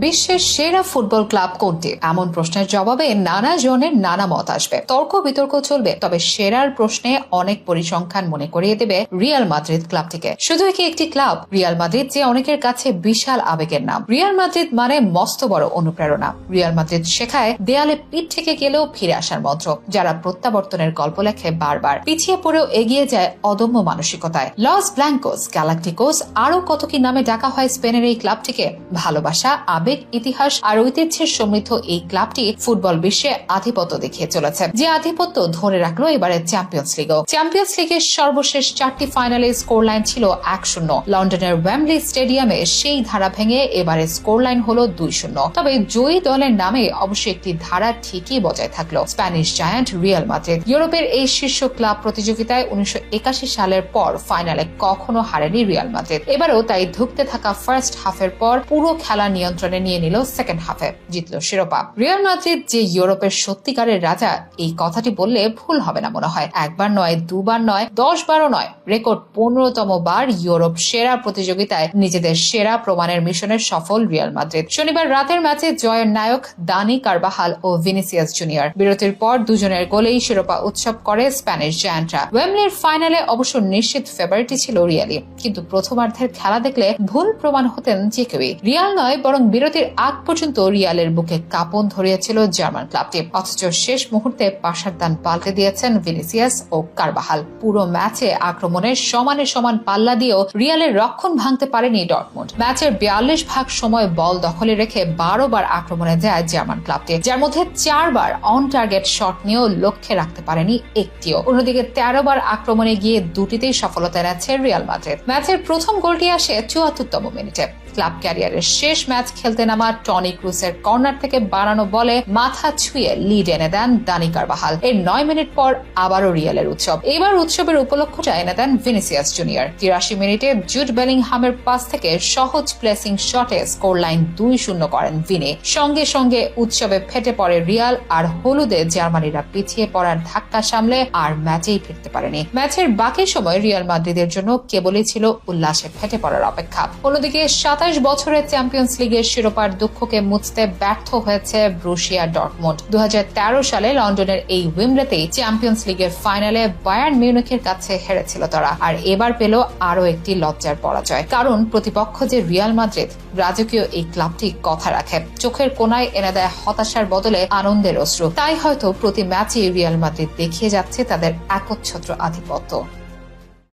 বিশ্বের সেরা football club কোনটি? এমন প্রশ্নের জবাবে নানা জনের নানা মত আসবে। তর্ক বিতর্ক চলবে, তবে সেরার প্রশ্নে অনেক পরিসংখ্যান মনে করিয়ে দেবে রিয়াল মাদ্রিদ ক্লাবটিকে শুধু কি একটি ক্লাব? রিয়াল মাদ্রিদ যে অনেকের কাছে বিশাল আবেগের নাম। রিয়াল মাদ্রিদ মানে মস্ত বড় অনুপ্রেরণা। রিয়াল মাদ্রিদ শেখায় দেয়ালে পিঠ থেকে গেলেও ফিরে আসার মন্ত্র, যারা প্রত্যাবর্তনের গল্প লেখে বারবার। পিছিয়ে পড়েও এগিয়ে যায় অদম্য মানসিকতায়। লস ব্ল্যাঙ্কোস গ্যালাকটিকোস আরও কত কি নামে ডাকা হয় স্পেনের এই ক্লাবটিকে? ভালোবাসা আবেগ ইতিহাস আর ঐতিহ্যের সমৃদ্ধ এই ক্লাবটি ফুটবল বিশ্বে আধিপত্য দেখিয়ে চলেছে। যে আধিপত্য ধরে রাখল এবারে চ্যাম্পিয়ন্স লিগও চ্যাম্পিয়ন্স লিগের সর্বশেষ চারটি ফাইনালে স্কোর লাইন ছিল এক শূন্য। লন্ডনের ওয়েমলি স্টেডিয়ামে সেই ধারা ভেঙে এবারে স্কোর লাইন হলো দুই শূন্য। তবে জয়ী দলের নামে অবশ্যই একটি ধারা ঠিকই বজায় থাকল। স্প্যানিশ জায়ান্ট রিয়াল মাদ্রিদ ইউরোপের এই শীর্ষ ক্লাব প্রতিযোগিতায় উনিশশো একাশি সালের পর ফাইনালে কখনো হারেনি রিয়াল মাদ্রিদ এবারও তাই ধুকতে থাকা ফার্স্ট হাফের পর পুরো খেলা নিয়ন্ত্রণে নিয়ে নিল সেকেন্ড হাফে জিতল শিরোপা। রিয়াল মাদ্রিদ যে ইউরোপের সত্যিকারের রাজা, এই কথাটি বললে ভুল হবে না মনে হয়। একবার নয়, দুবার নয় দশ বারও নয়, রেকর্ড পনেরোতম বার ইউরোপ সেরা প্রতিযোগিতায় নিজেদের সেরা প্রমাণের মিশনের সফল রিয়াল মাদ্রিদ। শনিবার রাতের ম্যাচে জয়ের নায়ক দানি কারবাহাল ও ভিনিসিয়াস জুনিয়র। বিরতির পর দুজনের গোলেই শিরোপা উৎসব করে স্প্যানিশ জায়ান্টরা। ওয়েমলির ফাইনালে অবশ্য নিশ্চিত ফেভারিটি ছিল রিয়ালি কিন্তু প্রথমার্ধের খেলা দেখলে ভুল প্রমাণ হতেন যে কেউই। রিয়াল নয়, বরং বিরতির আগ পর্যন্ত রিয়ালের বুকে কাঁপন ধরিয়েছিল জার্মান ক্লাবটি। অথচ শেষ মুহূর্তে পাশার দান পাল্টে দিয়েছেন ভিনিসিয়াস ও কারবাহাল। পুরো ম্যাচে আক্রমণের সমানে সমান পাল্লা দিয়েও রিয়ালের রক্ষণ ভাঙতে পারেনি ডটমুন্ড ম্যাচের বিয়াল্লিশ ভাগ সময় বল দখলে রেখে বারো বার আক্রমণে যায় জার্মান ক্লাবটি। যার মধ্যে চারবার অন টার্গেট শট নিয়েও লক্ষ্যে রাখতে পারেনি একটিও। অন্যদিকে তেরো বার আক্রমণে গিয়ে দুটিতেই সফলতা এনেছে রিয়াল মাদ্রিদ। ম্যাচের প্রথম গোলটি আসে চুয়াত্তরতম মিনিটে। ক্লাব ক্যারিয়ারের শেষ ম্যাচ খেলতে নামা টনি ক্রুসের কর্নার থেকে বাড়ানো বলে মাথা ছুঁয়ে লিড এনে দেন দানি কারবাহাল। এর নয় মিনিট পর আবারও রিয়ালের উৎসব। এবার উৎসবের উপলক্ষটা এনে দেন ভিনিসিয়াস জুনিয়র। তিরাশি মিনিটে জুড বেলিংহামের পাস থেকে সহজ প্লেসিং শটে স্কোর লাইন দুই শূন্য করেন ভিনে। সঙ্গে সঙ্গে উৎসবে ফেটে পড়ে রিয়াল আর হলুদে জার্মানিরা পিছিয়ে পড়ার ধাক্কা সামলে আর ম্যাচেই ফিরতে পারেনি। ম্যাচের বাকি সময় রিয়াল মাদ্রিদের জন্য কেবলই ছিল উল্লাসে ফেটে পড়ার অপেক্ষা। অন্যদিকে সাতাশ বছরের চ্যাম্পিয়ন্স লিগের শিরোপার দুঃখকে মুছতে ব্যর্থ হয়েছে ব্রুশিয়া ডটমন্ড দু সালে লন্ডনের এই উইমলেতেই চ্যাম্পিয়ন্স লিগের ফাইনালে বায়ার্ন মিউনিখের কাছে হেরেছিল তারা, আর এবার পেল আরও একটি লজ্জার পরাজয়। কারণ প্রতিপক্ষ যে রিয়াল মাদ্রিদ, রাজকীয় এই ক্লাবটি কথা রাখে। চোখের কোনায় এনে দেয় হতাশার বদলে আনন্দের অশ্রু। তাই হয়তো প্রতি ম্যাচে রিয়াল মাদ্রিদ দেখিয়ে যাচ্ছে তাদের একচ্ছত্র আধিপত্য।